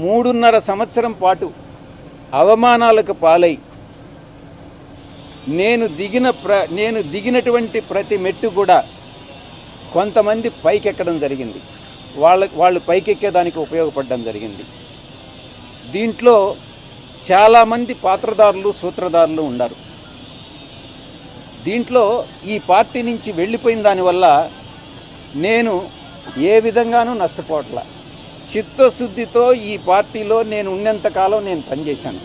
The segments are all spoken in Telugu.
మూడున్నర సంవత్సరం పాటు అవమానాలకు పాలై నేను దిగిన ప్ర నేను దిగినటువంటి ప్రతి మెట్టు కూడా కొంతమంది పైకెక్కడం జరిగింది. వాళ్ళ వాళ్ళు పైకెక్కేదానికి ఉపయోగపడడం జరిగింది. దీంట్లో చాలామంది పాత్రదారులు సూత్రధారులు ఉన్నారు. దీంట్లో ఈ పార్టీ నుంచి వెళ్ళిపోయిన దానివల్ల నేను ఏ విధంగానూ నష్టపోవట్లా చిత్తశుద్ధితో ఈ పార్టీలో నేను ఉన్నంతకాలం నేను పనిచేశాను.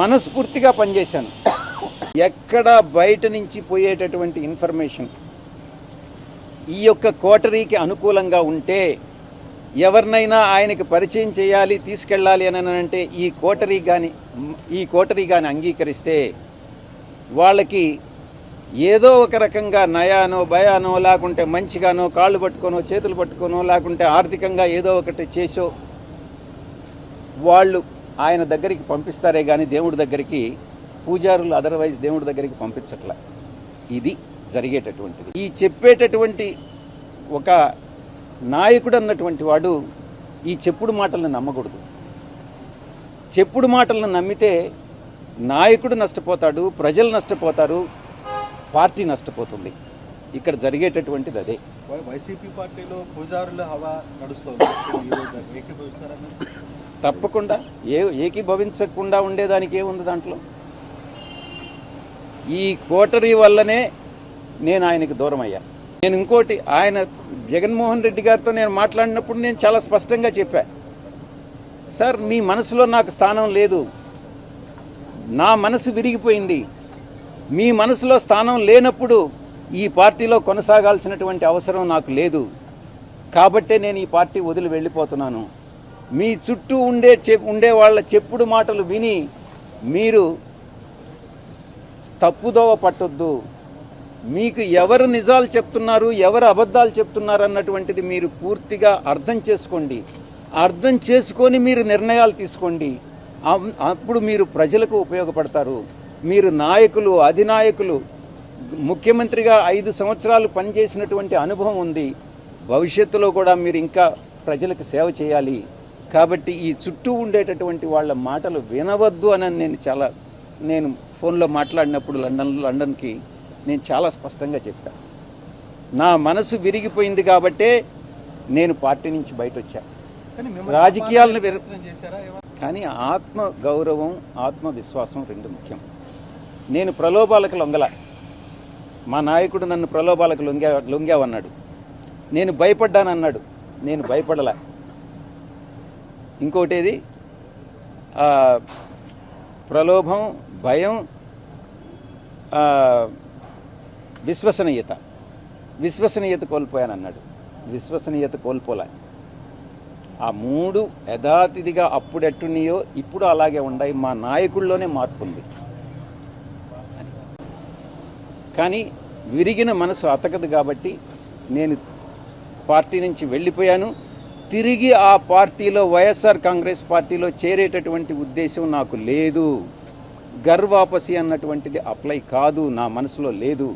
మనస్ఫూర్తిగా పనిచేశాను. ఎక్కడ బయట నుంచి పోయేటటువంటి ఇన్ఫర్మేషన్. ఈ యొక్క కోటరీకి అనుకూలంగా ఉంటే ఎవరినైనా ఆయనకి పరిచయం చేయాలి తీసుకెళ్ళాలి అని అంటే ఈ కోటరీ కానీ ఈ కోటరీ కానీ అంగీకరిస్తే వాళ్ళకి ఏదో ఒక రకంగా నయానో భయానో లేకుంటే మంచిగానో కాళ్ళు పట్టుకోనో చేతులు పట్టుకోనో లేకుంటే ఆర్థికంగా ఏదో ఒకటి చేసో వాళ్ళు ఆయన దగ్గరికి పంపిస్తారే కానీ దేవుడి దగ్గరికి పూజారులు అదర్వైజ్ దేవుడి దగ్గరికి పంపించట్ల. ఇది జరిగేటటువంటిది. ఈ చెప్పేటటువంటి ఒక నాయకుడు అన్నటువంటి వాడు ఈ చెప్పుడు మాటలను నమ్మకూడదు. చెప్పుడు మాటలను నమ్మితే నాయకుడు నష్టపోతాడు ప్రజలు నష్టపోతారు పార్టీ నష్టపోతుంది. ఇక్కడ జరిగేటటువంటిది అదే. వైసీపీ పార్టీలో పూజారుల హవా నడుస్తోంది? తప్పకుండా. ఏ ఏకీభవించకుండా ఉండేదానికి ఏముంది దాంట్లో? ఈ కోటరీ వల్లనే నేను ఆయనకు దూరం అయ్యా. నేను ఇంకోటి ఆయన జగన్మోహన్ రెడ్డి గారితో నేను మాట్లాడినప్పుడు నేను చాలా స్పష్టంగా చెప్పా. సార్ మీ మనసులో నాకు స్థానం లేదు. నా మనసు విరిగిపోయింది. మీ మనసులో స్థానం లేనప్పుడు ఈ పార్టీలో కొనసాగాల్సినటువంటి అవసరం నాకు లేదు. కాబట్టే నేను ఈ పార్టీ వదిలి వెళ్ళిపోతున్నాను. మీ చుట్టూ ఉండే చెప్ ఉండే వాళ్ళ చెప్పుడు మాటలు విని మీరు తప్పుదోవ పట్టొద్దు. మీకు ఎవరు నిజాలు చెప్తున్నారు ఎవరు అబద్ధాలు చెప్తున్నారు అన్నటువంటిది మీరు పూర్తిగా అర్థం చేసుకోండి. అర్థం చేసుకొని మీరు నిర్ణయాలు తీసుకోండి. అప్పుడు మీరు ప్రజలకు ఉపయోగపడతారు. మీరు నాయకులు అధినాయకులు ముఖ్యమంత్రిగా ఐదు సంవత్సరాలు పనిచేసినటువంటి అనుభవం ఉంది. భవిష్యత్తులో కూడా మీరు ఇంకా ప్రజలకు సేవ చేయాలి. కాబట్టి ఈ చుట్టూ ఉండేటటువంటి వాళ్ళ మాటలు వినవద్దు అని నేను చాలా నేను ఫోన్లో మాట్లాడినప్పుడు లండన్ లండన్కి నేను చాలా స్పష్టంగా చెప్పాను నా మనసు విరిగిపోయింది కాబట్టే నేను పార్టీ నుంచి బయట వచ్చా రాజకీయాలను? కానీ ఆత్మ గౌరవం ఆత్మ విశ్వాసం రెండు ముఖ్యం. నేను ప్రలోభాలకు లొంగల. మా నాయకుడు నన్ను ప్రలోభాలకు లొంగా లొంగావన్నాడు. నేను భయపడ్డానన్నాడు. నేను భయపడలా. ఇంకోటేది ప్రలోభం భయం విశ్వసనీయత. విశ్వసనీయత కోల్పోయానన్నాడు. విశ్వసనీయత కోల్పోలే. ఆ మూడు యథాతిథిగా అప్పుడెట్టున్నాయో ఇప్పుడు అలాగే ఉన్నాయి మా నాయకుల్లోనే మార్పు ఉంది కానీ విరిగిన మనసు అతకదు కాబట్టి నేను పార్టీ నుంచి వెళ్ళిపోయాను. తిరిగి ఆ పార్టీలో వైఎస్ఆర్ కాంగ్రెస్ పార్టీలో చేరేటటువంటి ఉద్దేశం నాకు లేదు. గర్వాపసి అన్నటువంటిది అప్లై కాదు నా మనసులో లేదు.